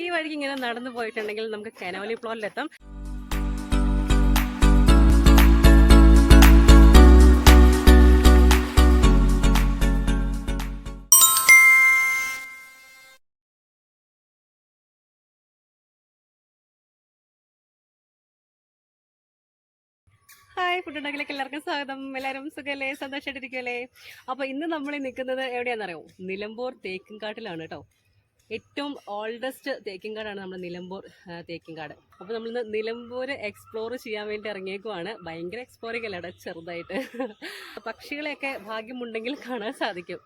ഈ വഴിക്ക് ഇങ്ങനെ നടന്നു പോയിട്ടുണ്ടെങ്കിൽ നമുക്ക് കനോലി പ്ലോട്ടിലെത്താം. ഹായ് ഫുഡ് ഉണ്ടാക്കലേക്ക് എല്ലാവർക്കും സ്വാഗതം. എല്ലാവരും സുഖമല്ലേ സന്തോഷമായിട്ടിരിക്കുമല്ലേ അപ്പോൾ ഇന്ന് നമ്മൾ നിൽക്കുന്നത് എവിടെയാണെന്നറിയോ? നിലമ്പൂർ തേക്കിൻകാട്ടിലാണ് കേട്ടോ. ഏറ്റവും ഓൾഡസ്റ്റ് തേക്കിൻകാടാണ് നമ്മുടെ നിലമ്പൂർ തേക്കിൻകാട് അപ്പോൾ നമ്മൾ നിലമ്പൂർ എക്സ്പ്ലോർ ചെയ്യാൻ വേണ്ടി ഇറങ്ങിയേക്കുവാണ്. ഭയങ്കര എക്സ്പ്ലോറിംഗ് അല്ലട ചെറുതായിട്ട്. പക്ഷികളെയൊക്കെ ഭാഗ്യമുണ്ടെങ്കിൽ കാണാൻ സാധിക്കും.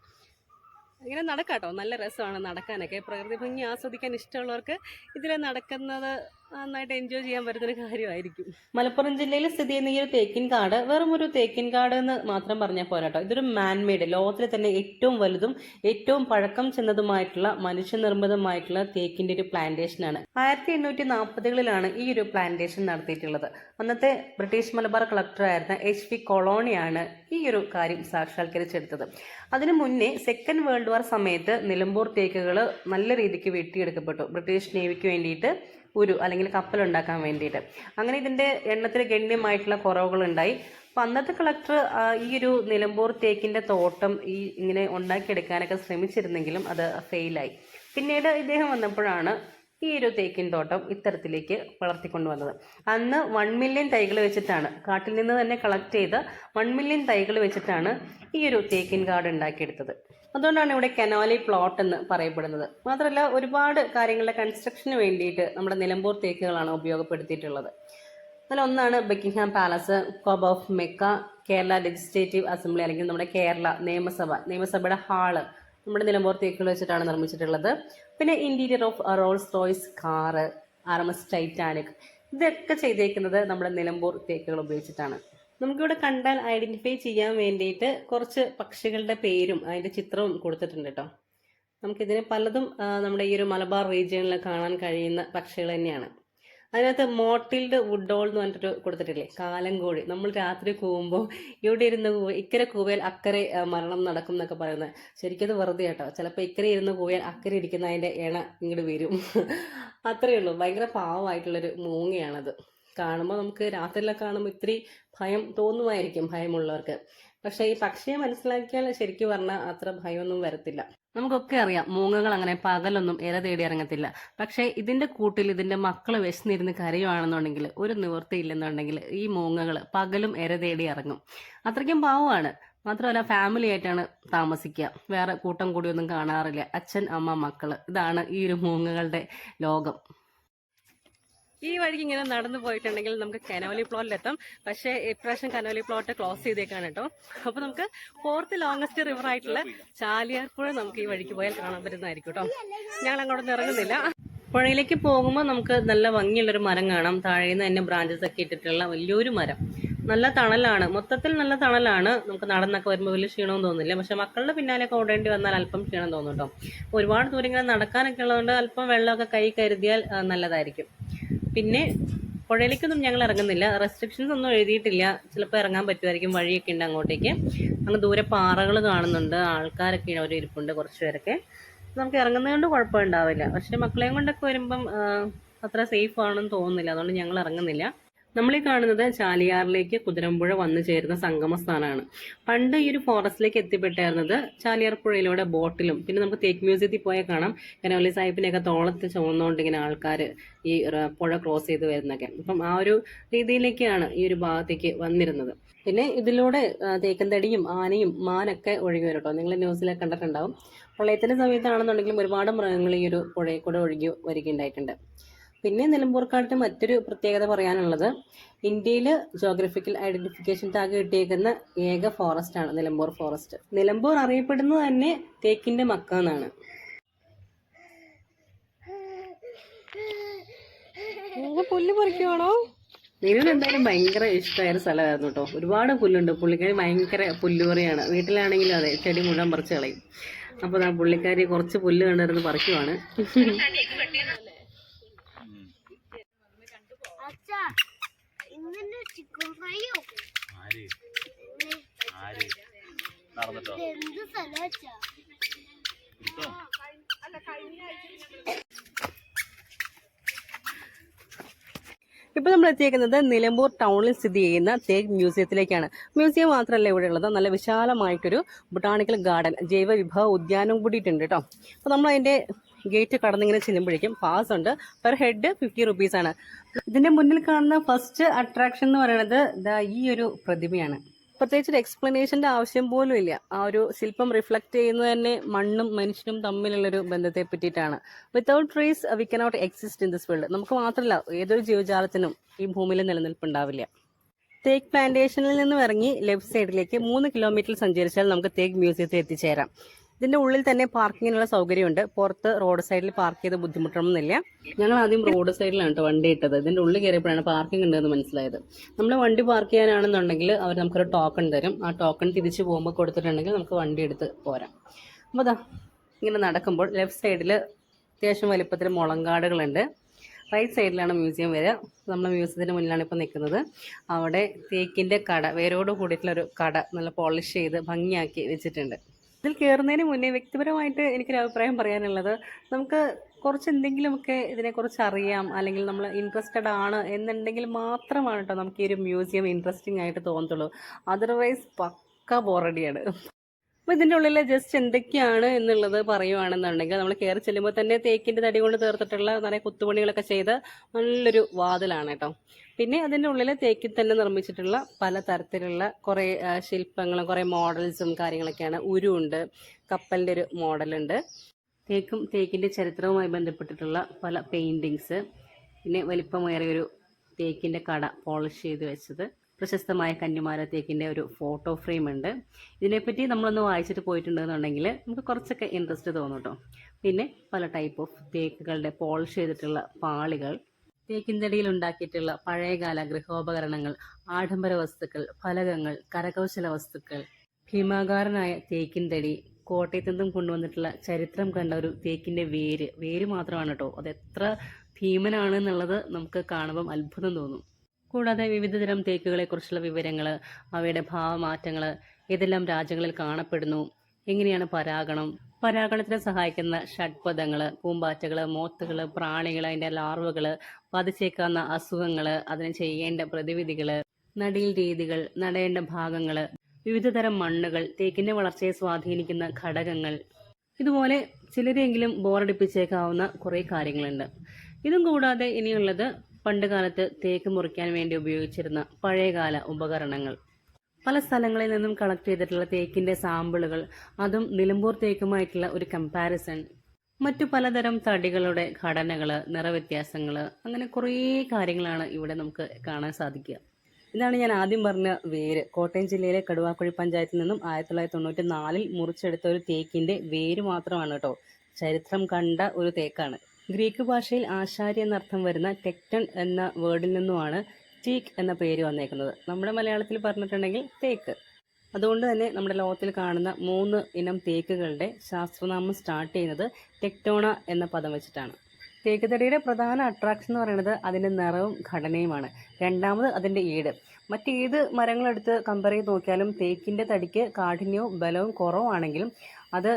ഇങ്ങനെ നടക്കാട്ടോ. നല്ല രസമാണ് നടക്കാനൊക്കെ. പ്രകൃതി ഭംഗി ആസ്വദിക്കാൻ ഇഷ്ടമുള്ളവർക്ക് ഇതിൽ നടക്കുന്നത് നന്നായിട്ട് എൻജോയ് ചെയ്യാൻ പറ്റുന്നൊരു കാര്യമായിരിക്കും. മലപ്പുറം ജില്ലയിൽ സ്ഥിതി ചെയ്യുന്ന ഈ ഒരു തേക്കിൻ കാട് വെറും ഒരു തേക്കിൻ കാട് എന്ന് മാത്രം പറഞ്ഞാൽ പോരാട്ടോ ഇതൊരു മാൻമെയ്ഡ് ലോകത്തിലെ തന്നെ ഏറ്റവും വലുതും ഏറ്റവും പഴക്കം ചെന്നതുമായിട്ടുള്ള മനുഷ്യനിർമ്മിതമായിട്ടുള്ള തേക്കിന്റെ ഒരു പ്ലാന്റേഷൻ ആണ്. ആയിരത്തി എണ്ണൂറ്റി നാൽപ്പതുകളിലാണ് ഈ ഒരു പ്ലാന്റേഷൻ നടത്തിയിട്ടുള്ളത്. അന്നത്തെ ബ്രിട്ടീഷ് മലബാർ കളക്ടറായിരുന്ന എച്ച് പി കൊളോണിയാണ് ഈ ഒരു കാര്യം സാക്ഷാത്കരിച്ചെടുത്തത്. അതിനു മുന്നേ സെക്കൻഡ് വേൾഡ് വാർ സമയത്ത് നിലമ്പൂർ തേക്കുകൾ നല്ല രീതിക്ക് വെട്ടിയെടുക്കപ്പെട്ടു. ബ്രിട്ടീഷ് നേവിക്ക് വേണ്ടിയിട്ട് ഉരു അല്ലെങ്കിൽ കപ്പലുണ്ടാക്കാൻ വേണ്ടിയിട്ട്. അങ്ങനെ ഇതിന്റെ എണ്ണത്തിൽ ഗണ്യമായിട്ടുള്ള കുറവുകൾ ഉണ്ടായി അപ്പം അന്നത്തെ കളക്ടർ ഈ ഒരു നിലമ്പൂർ തേക്കിന്റെ തോട്ടം ഈ ഇങ്ങനെ ഉണ്ടാക്കിയെടുക്കാനൊക്കെ ശ്രമിച്ചിരുന്നെങ്കിലും അത് ഫെയിലായി പിന്നീട് ഇദ്ദേഹം വന്നപ്പോഴാണ് ഈ ഒരു തേക്കിൻ തോട്ടം ഇത്തരത്തിലേക്ക് വളർത്തിക്കൊണ്ടുവന്നത്. അന്ന് വൺ മില്യൺ തൈകൾ വെച്ചിട്ടാണ് കാട്ടിൽ നിന്ന് തന്നെ കളക്ട് ചെയ്ത് വൺ മില്യൺ തൈകൾ വെച്ചിട്ടാണ് ഈ ഒരു തേക്കിൻ കാട് ഉണ്ടാക്കിയെടുത്തത്. അതുകൊണ്ടാണ് ഇവിടെ കനോലി പ്ലോട്ട് എന്ന് പറയപ്പെടുന്നത്. മാത്രമല്ല ഒരുപാട് കാര്യങ്ങളുടെ കൺസ്ട്രക്ഷന് വേണ്ടിയിട്ട് നമ്മുടെ നിലമ്പൂർ തേക്കുകളാണ് ഉപയോഗപ്പെടുത്തിയിട്ടുള്ളത്. അതിൽ ഒന്നാണ് Buckingham Palace Cobb of Mecca Kerala legislative assembly അല്ലെങ്കിൽ നമ്മുടെ കേരള നിയമസഭ നിയമസഭയുടെ ഹാൾ. നമ്മുടെ നിലമ്പൂർ തേക്കുകൾ വെച്ചിട്ടാണ് നിർമ്മിച്ചിട്ടുള്ളത്. പിന്നെ interior of Rolls Royce car R M S Titanic ഇതൊക്കെ ചെയ്തേക്കുന്നത് നമ്മുടെ നിലമ്പൂർ തേക്കുകൾ ഉപയോഗിച്ചിട്ടാണ്. നമുക്കിവിടെ കണ്ടാൽ ഐഡന്റിഫൈ ചെയ്യാൻ വേണ്ടിയിട്ട് കുറച്ച് പക്ഷികളുടെ പേരും അതിന്റെ ചിത്രവും കൊടുത്തിട്ടുണ്ട് കേട്ടോ. നമുക്കിതിന് പലതും നമ്മുടെ ഈ ഒരു മലബാർ റീജിയണിൽ കാണാൻ കഴിയുന്ന പക്ഷികൾ തന്നെയാണ്. അതിനകത്ത് മോട്ടിൽഡ് വുഡോൾ എന്ന് പറഞ്ഞിട്ട് കൊടുത്തിട്ടില്ലേ? കാലങ്കോഴി നമ്മൾ രാത്രി കൂവുമ്പോൾ ഇവിടെ ഇരുന്ന് കൂവ ഇക്കരെ കൂവയാൽ അക്കരെ മരണം നടക്കും എന്നൊക്കെ പറയുന്നത്. ശരിക്കും അത് വെറുതെ കേട്ടോ. ചിലപ്പോൾ ഇക്കരെ ഇരുന്ന് കൂവയാൽ അക്കരെ ഇരിക്കുന്ന അതിന്റെ ഇണ ഇങ്ങോട്ട് വരും. അത്രയേ ഉള്ളൂ. ഭയങ്കര പാവമായിട്ടുള്ളൊരു മൂങ്ങയാണത്. കാണുമ്പോൾ നമുക്ക് രാത്രിയിലൊക്കെ കാണുമ്പോൾ ഇത്തിരി ഭയം തോന്നുമായിരിക്കും ഭയമുള്ളവർക്ക്. പക്ഷേ ഈ പക്ഷിയെ മനസ്സിലാക്കിയാൽ ശരിക്കും പറഞ്ഞാൽ അത്ര ഭയമൊന്നും വരത്തില്ല. നമുക്കൊക്കെ അറിയാം മൂങ്ങകൾ അങ്ങനെ പകലൊന്നും ഇര തേടി ഇറങ്ങത്തില്ല. പക്ഷേ ഇതിന്റെ കൂട്ടിൽ ഇതിന്റെ മക്കൾ വിശന്നിരുന്ന് കരയുവാണെന്നുണ്ടെങ്കിൽ ഒരു നിവൃത്തിയില്ലെന്നുണ്ടെങ്കിൽ ഈ മൂങ്ങകൾ പകലും ഇര തേടി ഇറങ്ങും. അത്രയ്ക്കും പാവമാണ്. മാത്രമല്ല ഫാമിലി ആയിട്ടാണ് താമസിക്കുക. വേറെ കൂട്ടം കൂടിയൊന്നും കാണാറില്ല. അച്ഛൻ അമ്മ മക്കൾ. ഇതാണ് ഈ ഒരു മൂങ്ങകളുടെ ലോകം. ഈ വഴിക്ക് ഇങ്ങനെ നടന്നു പോയിട്ടുണ്ടെങ്കിൽ നമുക്ക് കനോലി പ്ലോട്ടിലെത്താം പക്ഷേ ഇപ്രാവശ്യം കനോലി പ്ലോട്ട് ക്ലോസ് ചെയ്തേക്കാണ് കേട്ടോ. അപ്പൊ നമുക്ക് ഫോർത്ത് ലോങ്സ്റ്റ് റിവർ ആയിട്ടുള്ള ചാലിയാർ ചാലിയാർപ്പുഴ നമുക്ക് ഈ വഴിക്ക് പോയാൽ കാണാൻ പറ്റുന്നതായിരിക്കും കേട്ടോ. ഞങ്ങൾ അങ്ങോട്ടൊന്നും ഇറങ്ങുന്നില്ല. പുഴയിലേക്ക് പോകുമ്പോൾ നമുക്ക് നല്ല ഭംഗിയുള്ളൊരു മരം കാണാം. താഴേന്ന് തന്നെ ബ്രാഞ്ചസ് ഒക്കെ ഇട്ടിട്ടുള്ള വലിയൊരു മരം. നല്ല തണലാണ്. മൊത്തത്തിൽ നല്ല തണലാണ്. നമുക്ക് നടന്നൊക്കെ വരുമ്പോൾ വലിയ ക്ഷീണവും തോന്നില്ല പക്ഷെ മക്കളുടെ പിന്നാലെയൊക്കെ ഓടേണ്ടി വന്നാൽ അല്പം ക്ഷീണം തോന്നും ഒരുപാട് ദൂരം നടക്കാനൊക്കെ ഉള്ളതുകൊണ്ട് അല്പം വെള്ളമൊക്കെ കൈ കരുതിയാൽ നല്ലതായിരിക്കും. പിന്നെ പുഴയിലേക്കൊന്നും ഞങ്ങൾ ഇറങ്ങുന്നില്ല. റെസ്ട്രിക്ഷൻസ് ഒന്നും എഴുതിയിട്ടില്ല. ചിലപ്പോൾ ഇറങ്ങാൻ പറ്റുമായിരിക്കും. വഴിയൊക്കെ ഉണ്ട് അങ്ങോട്ടേക്ക്. അങ്ങ് ദൂരെ പാറകൾ കാണുന്നുണ്ട്. ആൾക്കാരൊക്കെ അവർ ഇരിപ്പുണ്ട് കുറച്ച് പേരൊക്കെ. നമുക്ക് ഇറങ്ങുന്നതുകൊണ്ട് കുഴപ്പമുണ്ടാവില്ല. പക്ഷേ മക്കളെയും കൊണ്ടൊക്കെ വരുമ്പം അത്ര സേഫ് ആണെന്ന് തോന്നുന്നില്ല. അതുകൊണ്ട് ഞങ്ങൾ ഇറങ്ങുന്നില്ല. നമ്മൾ ഈ കാണുന്നത് ചാലിയാറിലേക്ക് കുതിരമ്പുഴ വന്നു ചേരുന്ന സംഗമ സ്ഥാനമാണ് പണ്ട് ഈ ഒരു ഫോറസ്റ്റിലേക്ക് എത്തിപ്പെട്ടായിരുന്നത് ചാലിയാർ പുഴയിലൂടെ ബോട്ടിലും പിന്നെ നമുക്ക് തേക്ക് മ്യൂസിയത്തിൽ പോയാൽ കാണാം. കനോലി സാഹിബിനെയൊക്കെ തോളത്ത് ചുമന്നുകൊണ്ട് ഇങ്ങനെ ആൾക്കാർ ഈ പുഴ ക്രോസ് ചെയ്ത് വരുന്നൊക്കെ അപ്പം ആ ഒരു രീതിയിലേക്കാണ് ഈ ഒരു ഭാഗത്തേക്ക് വന്നിരുന്നത്. പിന്നെ ഇതിലൂടെ തേക്കന്തടിയും ആനയും മാനൊക്കെ ഒഴുകി വരും കേട്ടോ. നിങ്ങൾ ന്യൂസിലൊക്കെ കണ്ടിട്ടുണ്ടാവും. പ്രളയത്തിന്റെ സമയത്താണെന്നുണ്ടെങ്കിലും ഒരുപാട് മൃഗങ്ങൾ ഈ ഒരു പുഴയിൽ കൂടെ ഒഴുകി വരികയുണ്ടായിട്ടുണ്ട്. പിന്നെ നിലമ്പൂർക്കാടിന് മറ്റൊരു പ്രത്യേകത പറയാനുള്ളത് ഇന്ത്യയിൽ ജോഗ്രഫിക്കൽ ഐഡന്റിഫിക്കേഷൻ ടാഗ് കിട്ടിയേക്കുന്ന ഏക ഫോറസ്റ്റ് ആണ് നിലമ്പൂർ ഫോറസ്റ്റ് നിലമ്പൂർ അറിയപ്പെടുന്നത് തന്നെ തേക്കിന്റെ മക്ക എന്നാണ്. പുല്ല് പറിക്കുവാണോ? നീവിന് എന്തായാലും ഭയങ്കര ഇഷ്ടമായ ഒരു സ്ഥലമായിരുന്നു കേട്ടോ. ഒരുപാട് പുല്ലുണ്ട്. പുള്ളിക്കാരി ഭയങ്കര പുല്ലുപറിയാണ്. വീട്ടിലാണെങ്കിലും അതെ ചെടി മുഴുവൻ പറിച്ച് കളയും. അപ്പോൾ ആ പുള്ളിക്കാരി കുറച്ച് പുല്ല് കണ്ടിരുന്ന് പറിക്കുവാണ്. ഇപ്പോൾ നമ്മൾ എത്തിയേക്കുന്നത് നിലമ്പൂർ ടൗണിൽ സ്ഥിതി ചെയ്യുന്ന തേക്ക് മ്യൂസിയത്തിലേക്കാണ്. മ്യൂസിയം മാത്രമല്ല ഇവിടെ ഉള്ളത് നല്ല വിശാലമായിട്ടൊരു ബൊട്ടാണിക്കൽ ഗാർഡൻ ജൈവ വിഭവ ഉദ്യാനം കൂടിയിട്ടുണ്ട് കേട്ടോ. അപ്പോൾ നമ്മൾ ഗേറ്റ് കടന്നിങ്ങനെ ചെല്ലുമ്പോഴേക്കും പാസ് ഉണ്ട്. പെർ ഹെഡ് ഫിഫ്റ്റി റുപ്പീസ് ആണ്. ഇതിന്റെ മുന്നിൽ കാണുന്ന ഫസ്റ്റ് അട്രാക്ഷൻ എന്ന് പറയുന്നത് ഈ ഒരു പ്രതിമയാണ്. പ്രത്യേകിച്ച് ഒരു എക്സ്പ്ലനേഷന്റെ ആവശ്യം പോലും ഇല്ല. ആ ഒരു ശില്പം റിഫ്ലക്റ്റ് ചെയ്യുന്നത് തന്നെ മണ്ണും മനുഷ്യനും തമ്മിലുള്ളൊരു ബന്ധത്തെ പറ്റിയിട്ടാണ്. Without trees we cannot exist in this world നമുക്ക് മാത്രമല്ല ഏതൊരു ജീവജാലത്തിനും ഈ ഭൂമിയിൽ നിലനിൽപ്പുണ്ടാവില്ല. തേക്ക് പ്ലാന്റേഷനിൽ നിന്നും ഇറങ്ങി ലെഫ്റ്റ് സൈഡിലേക്ക് മൂന്ന് കിലോമീറ്റർ സഞ്ചരിച്ചാൽ നമുക്ക് തേക്ക് മ്യൂസിയത്തിൽ എത്തിച്ചേരാം. ഇതിന്റെ ഉള്ളിൽ തന്നെ പാർക്കിങ്ങിനുള്ള സൗകര്യമുണ്ട്. പുറത്ത് റോഡ് സൈഡിൽ പാർക്ക് ചെയ്ത് ബുദ്ധിമുട്ടണമെന്നില്ല. ഞങ്ങൾ ആദ്യം റോഡ് സൈഡിലാണ് കേട്ടോ വണ്ടി ഇട്ടത്. ഇതിന്റെ ഉള്ളിൽ കയറിയപ്പോഴാണ് പാർക്കിംഗ് ഉണ്ടെന്ന് മനസ്സിലായത്. നമ്മൾ വണ്ടി പാർക്ക് ചെയ്യാനാണെന്നുണ്ടെങ്കിൽ അവർ നമുക്കൊരു ടോക്കൺ തരും. ആ ടോക്കൺ തിരിച്ചു പോകുമ്പോൾ കൊടുത്തിട്ടുണ്ടെങ്കിൽ നമുക്ക് വണ്ടി എടുത്ത് പോരാം. അപ്പോൾ അതാ ഇങ്ങനെ നടക്കുമ്പോൾ ലെഫ്റ്റ് സൈഡിൽ അത്യാവശ്യം വലിപ്പത്തിൽ മുളങ്കാടുകളുണ്ട്. റൈറ്റ് സൈഡിലാണ് മ്യൂസിയം വരിക. നമ്മൾ മ്യൂസിയത്തിന് മുന്നിലാണ് ഇപ്പോൾ നിൽക്കുന്നത്. അവിടെ തേക്കിന്റെ കട വേരോട് കൂടിയിട്ടുള്ളൊരു കട നല്ല പോളിഷ് ചെയ്ത് ഭംഗിയാക്കി വെച്ചിട്ടുണ്ട്. ഇതിൽ കയറുന്നതിന് മുന്നേ വ്യക്തിപരമായിട്ട് എനിക്കൊരു അഭിപ്രായം പറയാനുള്ളത്. നമുക്ക് കുറച്ച് എന്തെങ്കിലുമൊക്കെ ഇതിനെക്കുറിച്ച് അറിയാം അല്ലെങ്കിൽ നമ്മൾ ഇൻട്രസ്റ്റഡ് ആണ് എന്നുണ്ടെങ്കിൽ മാത്രമാണ് കേട്ടോ നമുക്ക് ഈ ഒരു മ്യൂസിയം ഇൻട്രസ്റ്റിംഗ് ആയിട്ട് തോന്നത്തുള്ളൂ. അതർവൈസ് പക്ക ബോറടിയാണ് അപ്പോൾ ഇതിന്റെ ഉള്ളിൽ ജസ്റ്റ് എന്തൊക്കെയാണ് എന്നുള്ളത് പറയുവാണെന്നുണ്ടെങ്കിൽ നമ്മൾ കയറി ചെല്ലുമ്പോൾ തന്നെ തേക്കിന്റെ തടി കൊണ്ട് തീർത്തിട്ടുള്ള നിറയെ കുത്തുപണികളൊക്കെ ചെയ്ത് നല്ലൊരു വാതിലാണ് കേട്ടോ പിന്നെ അതിന്റെ ഉള്ളിൽ തേക്കിൽ തന്നെ നിർമ്മിച്ചിട്ടുള്ള പല തരത്തിലുള്ള കുറേ ശില്പങ്ങളും കുറേ മോഡൽസും കാര്യങ്ങളൊക്കെയാണ്. ഉരുണ്ട് കപ്പലിന്റെ ഒരു മോഡലുണ്ട്. തേക്കും തേക്കിന്റെ ചരിത്രവുമായി ബന്ധപ്പെട്ടിട്ടുള്ള പല പെയിന്റിങ്സ് പിന്നെ വലിപ്പമേറിയൊരു തേക്കിന്റെ കട പോളിഷ് ചെയ്ത് വെച്ചത്. പ്രശസ്തമായ കന്യമാര തേക്കിന്റെ ഒരു ഫോട്ടോ ഫ്രെയിം ഉണ്ട് ഇതിനെപ്പറ്റി നമ്മളൊന്ന് വായിച്ചിട്ട് പോയിട്ടുണ്ടെന്നുണ്ടെങ്കിൽ നമുക്ക് കുറച്ചൊക്കെ ഇൻട്രസ്റ്റ് തോന്നും കേട്ടോ പിന്നെ പല ടൈപ്പ് ഓഫ് തേക്കുകളുടെ പോളിഷ് ചെയ്തിട്ടുള്ള പാളികൾ തേക്കിൻതടിയിൽ ഉണ്ടാക്കിയിട്ടുള്ള പഴയകാല ഗൃഹോപകരണങ്ങൾ ആഡംബര വസ്തുക്കൾ ഫലകങ്ങൾ കരകൗശല വസ്തുക്കൾ ഭീമാകാരനായ തേക്കിൻതടി കോട്ടയത്തു നിന്നും കൊണ്ടുവന്നിട്ടുള്ള ചരിത്രം കണ്ട ഒരു തേക്കിന്റെ വേര് വേര് മാത്രമാണ് കേട്ടോ. അത് എത്ര ഭീമനാണ് എന്നുള്ളത് നമുക്ക് കാണുമ്പം അത്ഭുതം തോന്നും. കൂടാതെ വിവിധതരം തേക്കുകളെക്കുറിച്ചുള്ള വിവരങ്ങൾ അവയുടെ ഭാവമാറ്റങ്ങൾ ഏതെല്ലാം രാജ്യങ്ങളിൽ കാണപ്പെടുന്നു. എങ്ങനെയാണ് പരാഗണം? പരാഗണത്തിന് സഹായിക്കുന്ന ഷഡ്പദങ്ങൾ പൂമ്പാറ്റകൾ മോത്തുകൾ പ്രാണികൾ അതിന്റെ ലാർവകൾ പതിച്ചേക്കാവുന്ന അസുഖങ്ങൾ അതിന് ചെയ്യേണ്ട പ്രതിവിധികൾ നടീൽ രീതികൾ നടേണ്ട ഭാഗങ്ങൾ വിവിധതരം മണ്ണുകൾ തേക്കിന്റെ വളർച്ചയെ സ്വാധീനിക്കുന്ന ഘടകങ്ങൾ. ഇതുപോലെ ചിലരെങ്കിലും ബോറടിപ്പിച്ചേക്കാവുന്ന കുറേ കാര്യങ്ങളുണ്ട്. ഇതും കൂടാതെ ഇനിയുള്ളത് പണ്ട് കാലത്ത് തേക്ക് മുറിക്കാൻ വേണ്ടി ഉപയോഗിച്ചിരുന്ന പഴയകാല ഉപകരണങ്ങൾ. പല സ്ഥലങ്ങളിൽ നിന്നും കളക്ട് ചെയ്തിട്ടുള്ള തേക്കിന്റെ സാമ്പിളുകൾ അതും നിലമ്പൂർ തേക്കുമായിട്ടുള്ള ഒരു കമ്പാരിസൺ മറ്റു പലതരം തടികളുടെ ഘടനകൾ നിറവ്യത്യാസങ്ങൾ അങ്ങനെ കുറേ കാര്യങ്ങളാണ് ഇവിടെ നമുക്ക് കാണാൻ സാധിക്കുക. ഇതാണ് ഞാൻ ആദ്യം പറഞ്ഞ വേര്. കോട്ടയം ജില്ലയിലെ കടുവാക്കുഴി പഞ്ചായത്തിൽ നിന്നും ആയിരത്തി തൊള്ളായിരത്തി തൊണ്ണൂറ്റി നാലിൽ മുറിച്ചെടുത്ത ഒരു തേക്കിന്റെ വേര് മാത്രമാണ് കേട്ടോ. ചരിത്രം കണ്ട ഒരു തേക്കാണ്. ഗ്രീക്ക് ഭാഷയിൽ ആശാരി എന്നർത്ഥം വരുന്ന ടെക്ടൺ എന്ന വേർഡിൽ നിന്നുമാണ് ടീക്ക് എന്ന പേര് വന്നേക്കുന്നത്. നമ്മുടെ മലയാളത്തിൽ പറഞ്ഞിട്ടുണ്ടെങ്കിൽ തേക്ക്. അതുകൊണ്ട് തന്നെ നമ്മുടെ ലോകത്തിൽ കാണുന്ന മൂന്ന് ഇനം തേക്കുകളുടെ ശാസ്ത്രനാമം സ്റ്റാർട്ട് ചെയ്യുന്നത് ടെക്ടോണ എന്ന പദം വെച്ചിട്ടാണ്. തേക്കുതടിയുടെ പ്രധാന അട്രാക്ഷൻ എന്ന് പറയുന്നത് അതിന്റെ നിറവും ഘടനയുമാണ്. രണ്ടാമത് അതിന്റെ ഈട്. മറ്റേത് മരങ്ങളെടുത്ത് കമ്പയർ ചെയ്ത് നോക്കിയാലും തേക്കിന്റെ തടിക്ക് കാഠിന്യവും ബലവും കുറവാണെങ്കിലും അത്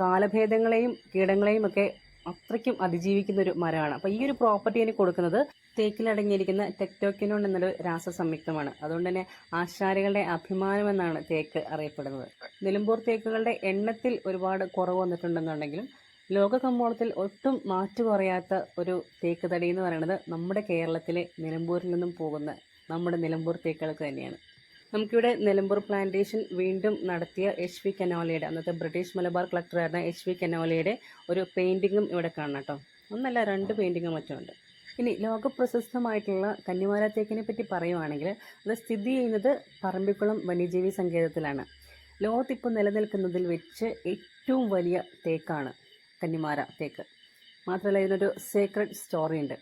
കാലഭേദങ്ങളെയും കീടങ്ങളെയും ഒക്കെ അത്രയ്ക്കും അതിജീവിക്കുന്ന ഒരു മരമാണ്. അപ്പോൾ ഈ ഒരു പ്രോപ്പർട്ടി എനിക്ക് കൊടുക്കുന്നത് തേക്കിലടങ്ങിയിരിക്കുന്ന ടെക്ടോക്കിനോൺ എന്നൊരു രാസസംയുക്തമാണ്. അതുകൊണ്ട് തന്നെ ആശാരികളുടെ അഭിമാനമെന്നാണ് തേക്ക് അറിയപ്പെടുന്നത്. നിലമ്പൂർ തേക്കുകളുടെ എണ്ണത്തിൽ ഒരുപാട് കുറവ് വന്നിട്ടുണ്ടെന്നുണ്ടെങ്കിലും ലോക കമ്പോളത്തിൽ ഒട്ടും മാറ്റു കുറയാത്ത ഒരു തേക്ക് തടി എന്ന് പറയുന്നത് നമ്മുടെ കേരളത്തിലെ നിലമ്പൂരിൽ നിന്നും പോകുന്ന നമ്മുടെ നിലമ്പൂർ തേക്കുകൾക്ക് തന്നെയാണ്. നമുക്കിവിടെ നിലമ്പൂർ പ്ലാന്റേഷൻ വീണ്ടും നടത്തിയ എച്ച് വി കനോലയുടെ അന്നത്തെ ബ്രിട്ടീഷ് മലബാർ കളക്ടറായിരുന്ന എച്ച് വി കനോലയുടെ ഒരു പെയിന്റിങ്ങും ഇവിടെ കാണാം കേട്ടോ ഒന്നല്ല രണ്ട് പെയിന്റിങ്ങും മറ്റുമുണ്ട്. ഇനി ലോകപ്രശസ്തമായിട്ടുള്ള കന്നിമാല തേക്കിനെ പറ്റി പറയുവാണെങ്കിൽ അത് സ്ഥിതി ചെയ്യുന്നത് പറമ്പിക്കുളം വന്യജീവി സങ്കേതത്തിലാണ്. ലോകത്തിപ്പോൾ നിലനിൽക്കുന്നതിൽ വെച്ച് ഏറ്റവും വലിയ തേക്കാണ് കന്നിമാര തേക്ക്. മാത്രമല്ല ഇതിനൊരു സ്റ്റോറി ഉണ്ട്.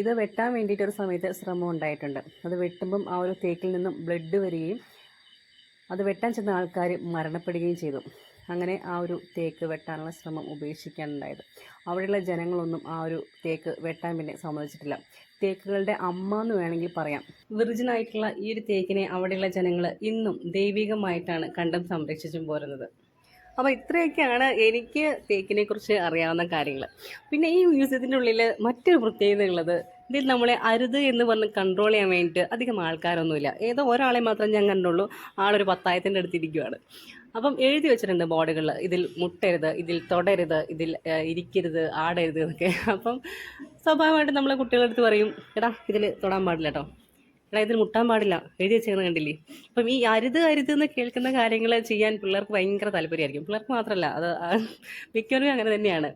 ഇത് വെട്ടാൻ വേണ്ടിയിട്ട് ഒരു സമയത്ത് ശ്രമം ഉണ്ടായിട്ടുണ്ട്. അത് വെട്ടുമ്പം ആ ഒരു തേക്കിൽ നിന്നും ബ്ലഡ് വരികയും അത് വെട്ടാൻ ചെന്ന ആൾക്കാർ മരണപ്പെടുകയും ചെയ്തു. അങ്ങനെ ആ ഒരു തേക്ക് വെട്ടാനുള്ള ശ്രമം ഉപേക്ഷിക്കാനുണ്ടായത്. അവിടെയുള്ള ജനങ്ങളൊന്നും ആ ഒരു തേക്ക് വെട്ടാൻ പിന്നെ സമ്മതിച്ചിട്ടില്ല. തേക്കുകളുടെ അമ്മ എന്ന് വേണമെങ്കിൽ പറയാം. വിർജിൻ ആയിട്ടുള്ള ഈ ഒരു തേക്കിനെ അവിടെയുള്ള ജനങ്ങൾ ഇന്നും ദൈവികമായിട്ടാണ് കണ്ടും സംരക്ഷിച്ചും പോരുന്നത്. അപ്പോൾ ഇത്രയൊക്കെയാണ് എനിക്ക് തേക്കിനെ കുറിച്ച് അറിയാവുന്ന കാര്യങ്ങൾ പിന്നെ ഈ മ്യൂസിയത്തിന്റെ ഉള്ളിൽ മറ്റൊരു പ്രത്യേകത ഉള്ളത് ഇതിൽ നമ്മളെ അരുത് എന്ന് പറഞ്ഞ് കൺട്രോൾ ചെയ്യാൻ വേണ്ടിയിട്ട് അധികം ആൾക്കാരൊന്നുമില്ല. ഏതോ ഒരാളെ മാത്രം ഞാൻ കണ്ടുള്ളൂ ആളൊരു പത്തായത്തിന്റെ അടുത്തിരിക്കുവാണ്. അപ്പം എഴുതി വെച്ചിട്ടുണ്ട് ബോർഡുകളിൽ ഇതിൽ മുട്ടരുത് ഇതിൽ തൊടരുത് ഇതിൽ ഇരിക്കരുത് ആടരുത് എന്നൊക്കെ. അപ്പം സ്വാഭാവികമായിട്ട് നമ്മളെ കുട്ടികളെടുത്ത് പറയും എടാ ഇതിൽ തൊടാൻ പാടില്ല കേട്ടോ എടാ ഇതിൽ മുട്ടാൻ പാടില്ല. എഴുതി വെച്ചേക്കുന്നത് കണ്ടില്ലേ? അപ്പം ഈ അരുത് അരുത് എന്ന് കേൾക്കുന്ന കാര്യങ്ങൾ ചെയ്യാൻ പിള്ളേർക്ക് ഭയങ്കര താല്പര്യമായിരിക്കും. പിള്ളേർക്ക് മാത്രമല്ല അത് മിക്കവരും അങ്ങനെ തന്നെയാണ്.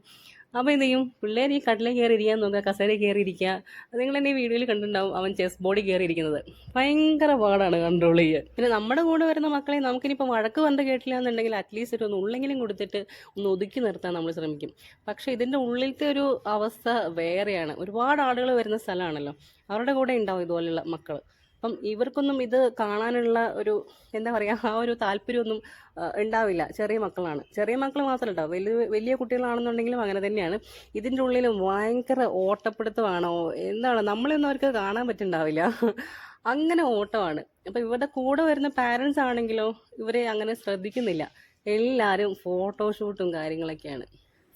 അപ്പോൾ എന്ത് ചെയ്യും? പിള്ളേർ ഈ കട്ടിലെ കയറി ഇരിക്കാൻ നോക്കുക കസേര കയറി ഇരിക്കുക നിങ്ങൾ തന്നെ ഈ വീഡിയോയിൽ കണ്ടിട്ടുണ്ടാവും അവൻ ചെസ് ബോർഡിൽ കയറി ഇരിക്കുന്നത് ഭയങ്കര പാടാണ് കൺട്രോൾ ചെയ്യാൻ. പിന്നെ നമ്മുടെ കൂടെ വരുന്ന മക്കളെ നമുക്കിനിപ്പോൾ വഴക്ക് വന്ന് കേട്ടില്ല എന്നുണ്ടെങ്കിൽ അറ്റ്ലീസ്റ്റ് ഒരു ഉള്ളെങ്കിലും കൊടുത്തിട്ട് ഒന്ന് ഒതുക്കി നിർത്താൻ നമ്മൾ ശ്രമിക്കും. പക്ഷേ ഇതിന്റെ ഉള്ളിലത്തെ ഒരു അവസ്ഥ വേറെയാണ്. ഒരുപാട് ആളുകൾ വരുന്ന സ്ഥലമാണല്ലോ. അവരുടെ കൂടെ ഉണ്ടാവും ഇതുപോലെയുള്ള മക്കൾ അപ്പം ഇവർക്കൊന്നും ഇത് കാണാനുള്ള ഒരു എന്താ പറയുക ആ ഒരു താല്പര്യമൊന്നും ഉണ്ടാവില്ല. ചെറിയ മക്കളാണ്. ചെറിയ മക്കൾ മാത്രമല്ല വലിയ വലിയ കുട്ടികളാണെന്നുണ്ടെങ്കിലും അങ്ങനെ തന്നെയാണ്. ഇതിന്റെ ഉള്ളിൽ ഭയങ്കര ഓട്ടപ്പെടുത്തുവാണോ എന്താണ്? നമ്മളൊന്നും അവർക്ക് കാണാൻ പറ്റുന്നുണ്ടാവില്ല അങ്ങനെ ഓട്ടമാണ്. അപ്പം ഇവരുടെ കൂടെ വരുന്ന പാരൻസ് ആണെങ്കിലോ ഇവരെ അങ്ങനെ ശ്രദ്ധിക്കുന്നില്ല. എല്ലാവരും ഫോട്ടോഷൂട്ടും കാര്യങ്ങളൊക്കെയാണ്.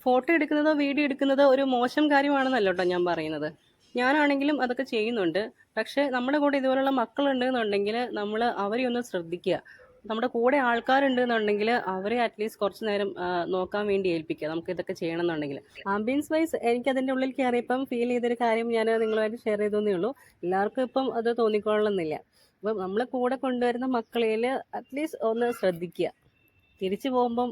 ഫോട്ടോ എടുക്കുന്നതോ വീഡിയോ എടുക്കുന്നതോ ഒരു മോശം കാര്യമാണെന്നല്ലോട്ടോ ഞാൻ പറയുന്നത്. ഞാനാണെങ്കിലും അതൊക്കെ ചെയ്യുന്നുണ്ട്. പക്ഷേ നമ്മുടെ കൂടെ ഇതുപോലുള്ള മക്കളുണ്ട് എന്നുണ്ടെങ്കിൽ നമ്മൾ അവരെ ഒന്ന് ശ്രദ്ധിക്കുക. നമ്മുടെ കൂടെ ആൾക്കാരുണ്ട് എന്നുണ്ടെങ്കിൽ അവരെ അറ്റ്ലീസ്റ്റ് കുറച്ച് നേരം നോക്കാൻ വേണ്ടി ഏൽപ്പിക്കുക. നമുക്ക് ഇതൊക്കെ ചെയ്യണം എന്നുണ്ടെങ്കിൽ ആംബിയൻസ് വൈസ് എനിക്ക് അതിന്റെ ഉള്ളിൽ കയറിയപ്പം ഫീൽ ചെയ്തൊരു കാര്യം ഞാൻ നിങ്ങളുമായിട്ട് ഷെയർ ചെയ്തേ ഉള്ളൂ. എല്ലാവർക്കും ഇപ്പം അത് തോന്നിക്കൊള്ളണമെന്നില്ല. അപ്പം നമ്മൾ കൂടെ കൊണ്ടുവരുന്ന മക്കളിൽ അറ്റ്ലീസ്റ്റ് ഒന്ന് ശ്രദ്ധിക്കുക. തിരിച്ചു പോകുമ്പം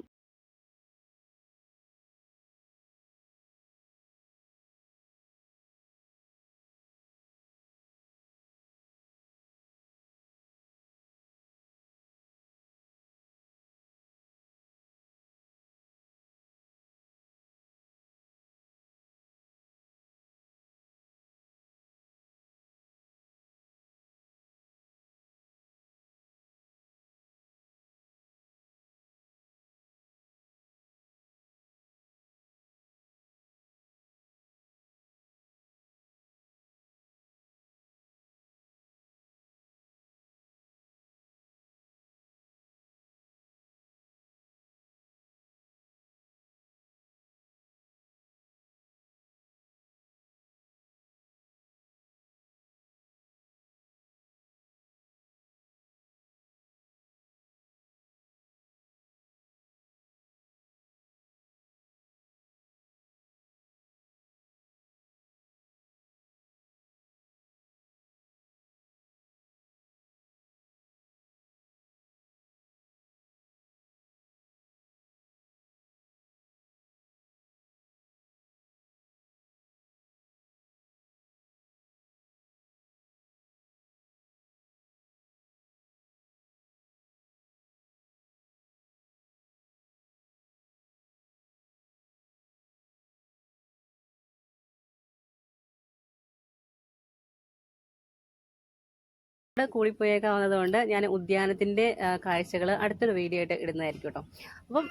ഇവിടെ കൂടിപ്പോയേക്കാവുന്നത് കൊണ്ട് ഞാൻ ഉദ്യാനത്തിന്റെ കാഴ്ചകൾ അടുത്തൊരു വീഡിയോ ആയിട്ട് ഇടുന്നതായിരിക്കും കേട്ടോ അപ്പം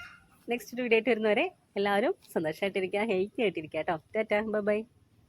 നെക്സ്റ്റ് വീഡിയോ ആയിട്ട് വരുന്നവരെ എല്ലാവരും സന്തോഷമായിട്ടിരിക്കുക ഹെൽത്തി ആയിട്ടിരിക്കുക കേട്ടോ ടാറ്റാ ബൈ